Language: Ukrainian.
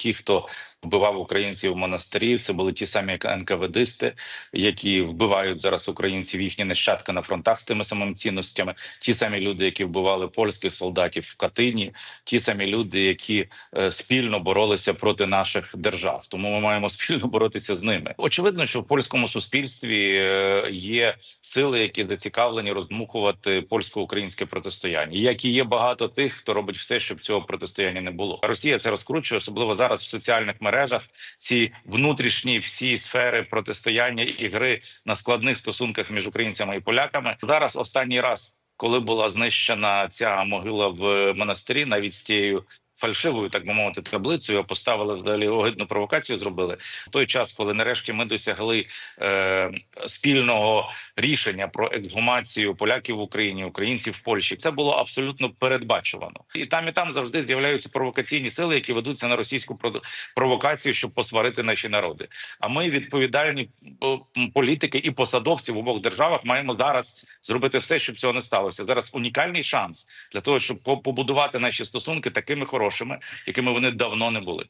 Ті, хто вбивав українців в монастирі, це були ті самі НКВДисти, які вбивають зараз українців їхні нащадки на фронтах з тими самими цінностями. Ті самі люди, які вбивали польських солдатів в Катині, ті самі люди, які е, спільно боролися проти наших держав. Тому ми маємо спільно боротися з ними. Очевидно, що в польському суспільстві е, є сили, які зацікавлені роздмухувати польсько-українське протистояння. Як і є багато тих, хто робить все, щоб цього протистояння не було. Росія це розкручує, особливо зараз в соціальних мережах. Ці внутрішні всі сфери протистояння і гри на складних стосунках між українцями і поляками. Зараз останній раз, коли була знищена ця могила в монастирі, навіть з тією. Фальшивою, так би мовити, таблицею поставили взагалі огидну провокацію. Зробили той час, коли нарешті ми досягли е, спільного рішення про ексгумацію поляків в Україні, українців в Польщі. Це було абсолютно передбачувано, і там і там завжди з'являються провокаційні сили, які ведуться на російську провокацію, щоб посварити наші народи. А ми відповідальні політики і посадовці в обох державах маємо зараз зробити все, щоб цього не сталося. Зараз унікальний шанс для того, щоб по- побудувати наші стосунки такими хорошими, якими вони давно не були.